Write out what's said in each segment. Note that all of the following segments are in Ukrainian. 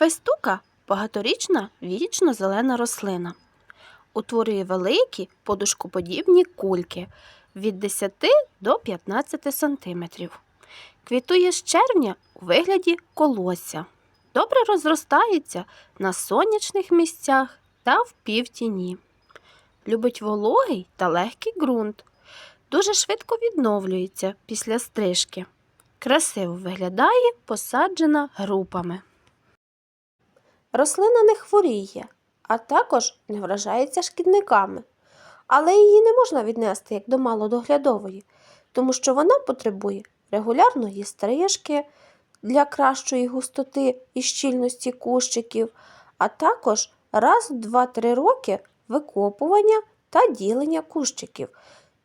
Фестука багаторічна вічно зелена рослина. Утворює великі подушкоподібні кульки від 10 до 15 см. Квітує з червня у вигляді колосся. Добре розростається на сонячних місцях та в півтіні. Любить вологий та легкий ґрунт. Дуже швидко відновлюється після стрижки. Красиво виглядає посаджена групами. Рослина не хворіє, а також не вражається шкідниками. Але її не можна віднести як до малодоглядової, тому що вона потребує регулярної стрижки для кращої густоти і щільності кущиків, а також раз в 2-3 роки викопування та ділення кущиків.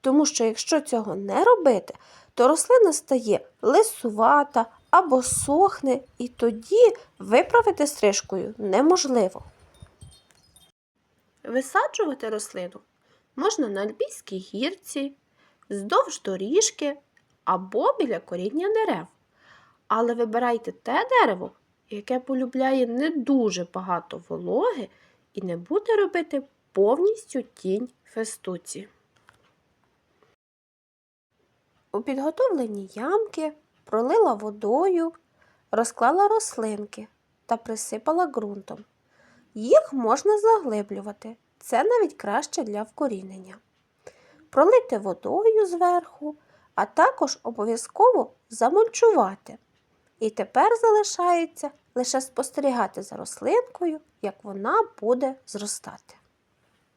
Тому що якщо цього не робити, то рослина стає лисувата або сохне, і тоді виправити стрижкою неможливо. Висаджувати рослину можна на Альпійській гірці, вздовж доріжки або біля коріння дерев. Але вибирайте те дерево, яке полюбляє не дуже багато вологи і не буде робити повністю тінь фестуці. У підготовлені ямки пролила водою, розклала рослинки та присипала ґрунтом. Їх можна заглиблювати, це навіть краще для вкорінення. Пролити водою зверху, а також обов'язково замульчувати. І тепер залишається лише спостерігати за рослинкою, як вона буде зростати.